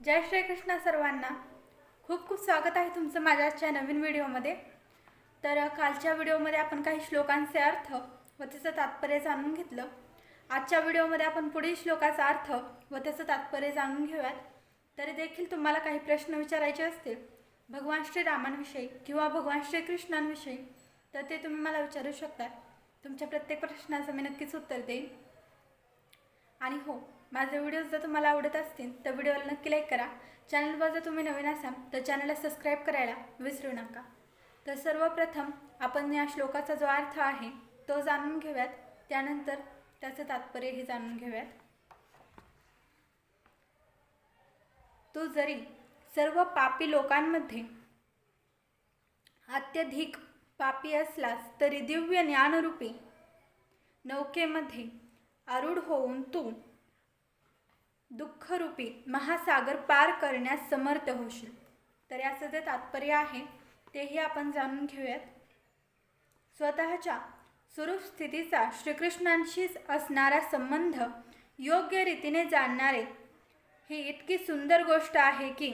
जय श्रीकृष्ण सर्वांना. खूप खूप स्वागत आहे तुमचं माझ्या आजच्या नवीन व्हिडिओमध्ये. तर कालच्या व्हिडिओमध्ये आपण काही श्लोकांचे अर्थ व त्याचं तात्पर्य जाणून घेतलं. आजच्या व्हिडिओमध्ये आपण पुढील श्लोकाचा अर्थ व त्याचं तात्पर्य जाणून घेऊयात. तरी देखील तुम्हाला काही प्रश्न विचारायचे असतील भगवान श्रीरामांविषयी किंवा भगवान श्रीकृष्णांविषयी तर ते तुम्ही मला विचारू शकता. तुमच्या प्रत्येक प्रश्नाचं मी नक्कीच उत्तर देईन. आणि हो माझे व्हिडिओज जर तुम्हाला आवडत असतील तर व्हिडिओला नक्की लाईक करा. चॅनलवर जर तुम्ही नवीन असाल तर चॅनलला सबस्क्राईब करायला विसरू नका. तर सर्वप्रथम आपण या श्लोकाचा जो अर्थ आहे तो जाणून घेऊयात. त्यानंतर त्याचं तात्पर्यही जाणून घेऊयात. तू जरी सर्व पापी लोकांमध्ये अत्यधिक पापी असलास तरी दिव्य ज्ञानरूपी नौकेमध्ये आरूढ होऊन तू दुःखरूपी महासागर पार करण्यास समर्थ होशील. तर याचं जे तात्पर्य आहे तेही आपण जाणून घेऊयात. स्वतःच्या स्वरूप स्थितीचा श्रीकृष्णांशीच असणारा संबंध योग्य रीतीने जाणणारे ही इतकी सुंदर गोष्ट आहे की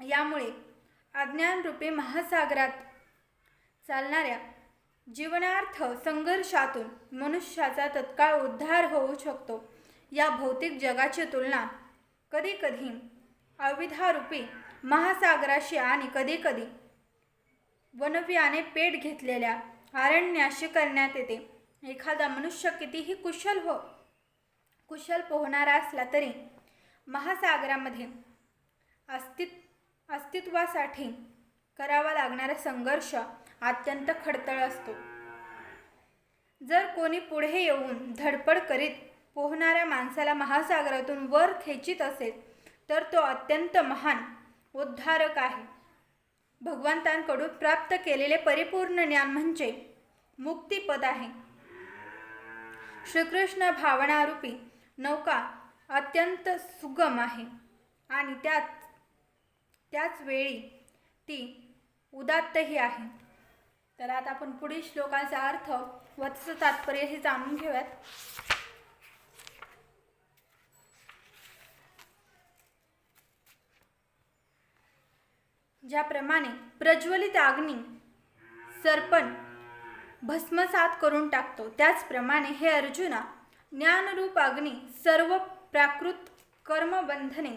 यामुळे अज्ञानरूपी महासागरात चालणाऱ्या जीवनार्थ संघर्षातून मनुष्याचा तत्काळ उद्धार होऊ शकतो. या भौतिक जगाची तुलना कधीकधी अविधारूपी महासागराशी आणि कधीकधी वनव्याने पेट घेतलेल्या अरण्याशी करण्यात येते. एखादा मनुष्य कितीही कुशल हो कुशल पोहणारा असला तरी महासागरामध्ये अस्तित् अस्तित्वासाठी करावा लागणारा संघर्ष अत्यंत खडतळ असतो. जर कोणी पुढे येऊन धडपड करीत पोहणाऱ्या माणसाला महासागरातून वर खेचित असेल तर तो अत्यंत महान उद्धारक आहे. भगवंतांकडून प्राप्त केलेले परिपूर्ण ज्ञान म्हणजे मुक्तिपद आहे. श्रीकृष्ण भावनारूपी नौका अत्यंत सुगम आहे आणि त्यात त्याच वेळी ती उदात्तही आहे. तर आता आपण पुढील श्लोकाचा अर्थ व तात्पर्य हे जाणून घेऊयात. ज्याप्रमाणे प्रज्वलित अग्नी सर्पण भस्मसात करून टाकतो. त्याचप्रमाणे हे अर्जुना ज्ञानरूप अग्नी सर्व प्राकृत कर्मबंधने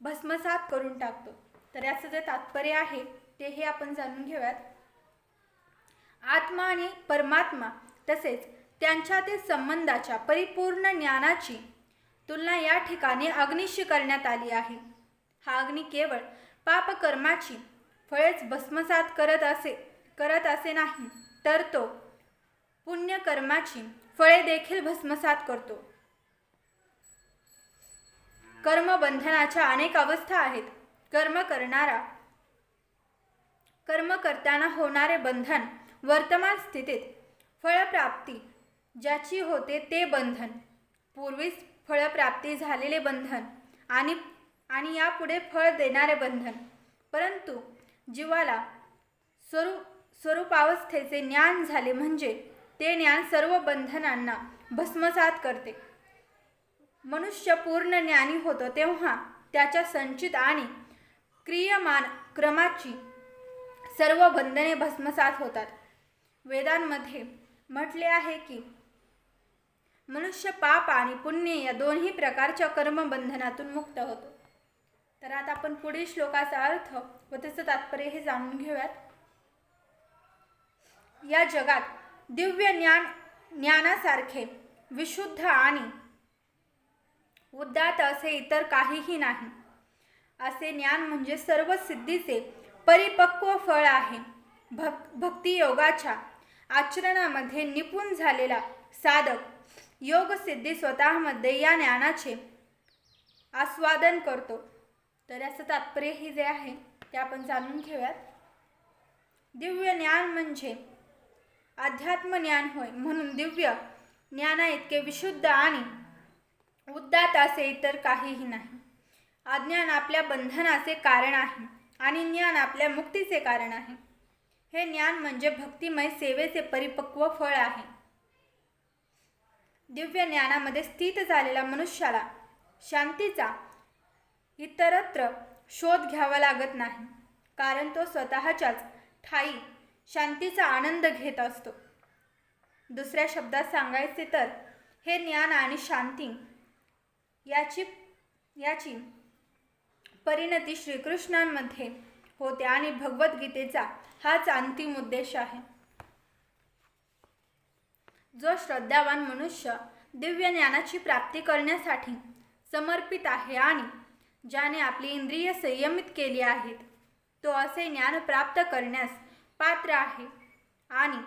भस्मसात करून टाकतो. तर याचं जे तात्पर्य आहे ते हे आपण जाणून घेऊयात. आत्मा आणि परमात्मा तसेच त्यांच्यातील संबंधाच्या परिपूर्ण ज्ञानाची तुलना या ठिकाणी अग्निशी करण्यात आली आहे. हा अग्नी केवळ पापकर्माची फळेच भस्मसात करत असे करत असे नाही तर तो पुण्यकर्माची फळे देखील भस्मसात करतो. कर्मबंधनाच्या अनेक अवस्था आहेत. कर्म करणारा कर्म करताना होणारे बंधन वर्तमान स्थितीत फळप्राप्ती ज्याची होते ते बंधन. पूर्वीच फळप्राप्ती झालेले बंधन आणि आणि यापुढे फळ देणारे बंधन. परंतु जीवाला स्वरूप स्वरूपावस्थेचे ज्ञान झाले म्हणजे ते ज्ञान सर्व बंधनांना भस्मसात करते. मनुष्य पूर्ण ज्ञानी होतो तेव्हा त्याच्या संचित आणि क्रियमान क्रमाची सर्व बंधने भस्मसात होतात. वेदांमध्ये म्हटले आहे की मनुष्य पाप आणि पुण्य या दोन्ही प्रकारच्या कर्मबंधनातून मुक्त होतो. तर आता आपण पुढील श्लोकाचा अर्थ व त्याचं तात्पर्य हे जाणून घेऊयात. या जगात दिव्य ज्ञान ज्ञानासारखे विशुद्ध आणि उद्दात असे इतर काहीही नाही. असे ज्ञान म्हणजे सर्व सिद्धीचे परिपक्व फळ आहे. भक् भक्तियोगाच्या आचरणामध्ये निपुण झालेला साधक योगसिद्धी स्वतःमध्ये या ज्ञानाचे आस्वादन करतो. तर याचं तात्पर्य हे जे आहे ते आपण जाणून घेऊयात. दिव्य ज्ञान म्हणजे अध्यात्म ज्ञान होय म्हणून दिव्य ज्ञाना इतके विशुद्ध आणि उद्दात असे इतर काहीही नाही. अज्ञान आपल्या बंधनाचे कारण आहे आणि ज्ञान आपल्या मुक्तीचे कारण आहे. हे ज्ञान म्हणजे भक्तिमय सेवेचे परिपक्व फळ आहे. दिव्य ज्ञानामध्ये स्थित झालेला मनुष्याला शांतीचा इतरत्र शोध घ्यावा लागत नाही. कारण तो स्वतःच्याच ठाई शांतीचा आनंद घेत असतो. दुसऱ्या शब्दात सांगायचे तर हे ज्ञान आणि शांती याची याची परिणती श्रीकृष्णांमध्ये होते आणि भगवद्गीतेचा हाच अंतिम उद्देश आहे. जो श्रद्धावान मनुष्य दिव्य ज्ञानाची प्राप्ती करण्यासाठी समर्पित आहे आणि ज्याने आपली इंद्रिय संयमित केली आहेत तो असे ज्ञान प्राप्त करण्यास पात्र आहे. आणि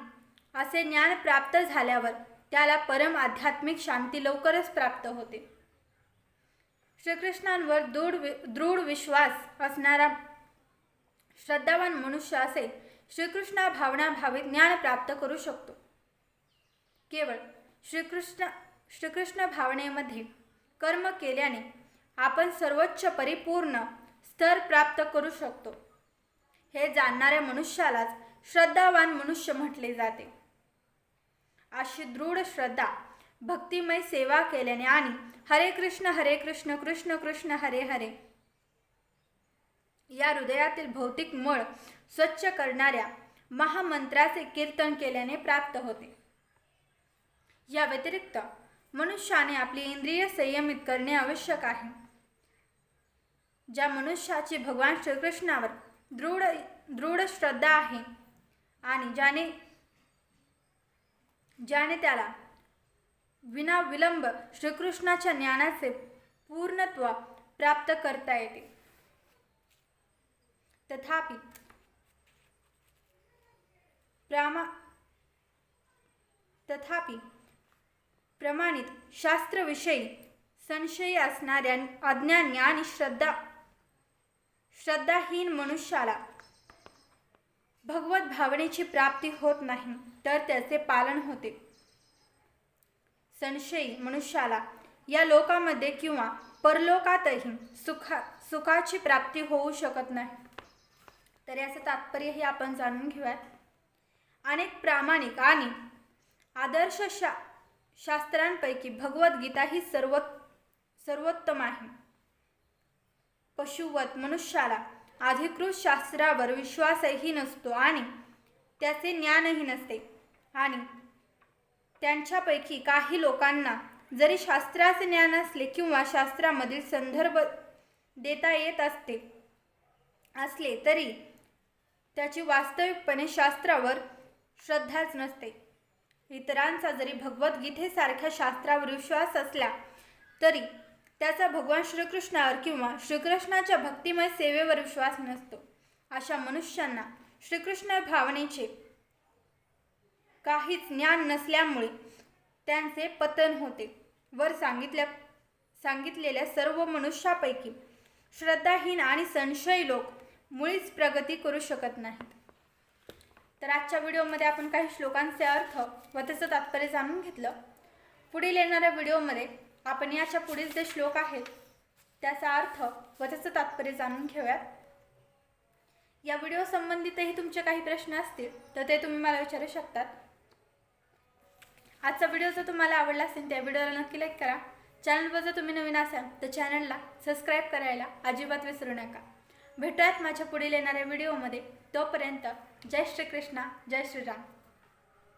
असे ज्ञान प्राप्त झाल्यावर त्याला परम आध्यात्मिक शांती लवकरच प्राप्त होते. श्रीकृष्णांवर दृढ वि दृढ विश्वास असणारा श्रद्धावान मनुष्य असे श्रीकृष्णा भावनाभावी ज्ञान प्राप्त करू शकतो. केवळ श्रीकृष्ण श्रीकृष्ण भावनेमध्ये कर्म केल्याने आपण सर्वोच्च परिपूर्ण स्तर प्राप्त करू शकतो. हे जाणणाऱ्या मनुष्यालाच श्रद्धावान मनुष्य म्हटले जाते. अशी दृढ श्रद्धा भक्तिमय सेवा केल्याने आणि हरे कृष्ण हरे कृष्ण कृष्ण कृष्ण हरे हरे या हृदयातील भौतिक मळ स्वच्छ करणाऱ्या महामंत्राचे कीर्तन केल्याने प्राप्त होते. या व्यतिरिक्त मनुष्याने आपली इंद्रिय संयमित करणे आवश्यक आहे. ज्या मनुष्याची भगवान श्रीकृष्णावर दृढ दृढ श्रद्धा आहे आणि ज्याने ज्याने त्याला विना विलंब श्रीकृष्णाच्या ज्ञानाचे पूर्णत्व प्राप्त करता येते. तथापि प्रामा तथापि प्रमाणित शास्त्रविषयी संशयी असणाऱ्या अज्ञानी आणि श्रद्धा श्रद्धाहीन मनुष्याला भगवत भावनेची प्राप्ती होत नाही तर त्याचे पालन होते. संशयी मनुष्याला या लोकामध्ये किंवा परलोकातही सुखा सुखाची प्राप्ती होऊ शकत नाही. तर याचं तात्पर्यही आपण जाणून घेऊयात. अनेक प्रामाणिक आणि आदर्श शा शास्त्रांपैकी भगवद्गीता ही सर्व सर्वोत्तम आहे. पशुवत मनुष्याला. अधिकृत शास्त्रावर विश्वासही नसतो आणि त्याचे ज्ञानही नसते. आणि त्यांच्यापैकी काही लोकांना जरी शास्त्राचे ज्ञान असले किंवा शास्त्रामधील संदर्भ देता येत असते असले तरी त्याची वास्तविकपणे शास्त्रावर श्रद्धाच नसते. इतरांचा जरी भगवद्गीतेसारख्या शास्त्रावर विश्वास असला तरी त्याचा भगवान श्रीकृष्णावर किंवा श्रीकृष्णाच्या भक्तिमय सेवेवर विश्वास नसतो. अशा मनुष्यांना श्रीकृष्ण भावनेचे काहीच ज्ञान नसल्यामुळे त्यांचे पतन होते. वर सांगितल्या सांगितलेल्या सर्व मनुष्यापैकी श्रद्धाहीन आणि संशयी लोक मुळीच प्रगती करू शकत नाहीत. तर आजच्या व्हिडिओमध्ये आपण काही श्लोकांचे अर्थ व त्याचं तात्पर्य जाणून घेतलं. पुढील येणाऱ्या व्हिडिओमध्ये आपण याच्या पुढील जे श्लोक आहेत त्याचा अर्थ व त्याचं तात्पर्य जाणून घेऊयात. या व्हिडिओ संबंधितही तुमचे काही प्रश्न असतील तर ते तुम्ही मला विचारू शकतात. आजचा व्हिडिओ जर तुम्हाला आवडला असेल त्या व्हिडिओला नक्की लाईक करा. चॅनलवर जर तुम्ही नवीन असाल तर चॅनलला सबस्क्राईब करायला अजिबात विसरू नका. भेटूयात माझ्या पुढील येणाऱ्या व्हिडिओमध्ये. तोपर्यंत जय श्रीकृष्णा जय श्रीराम.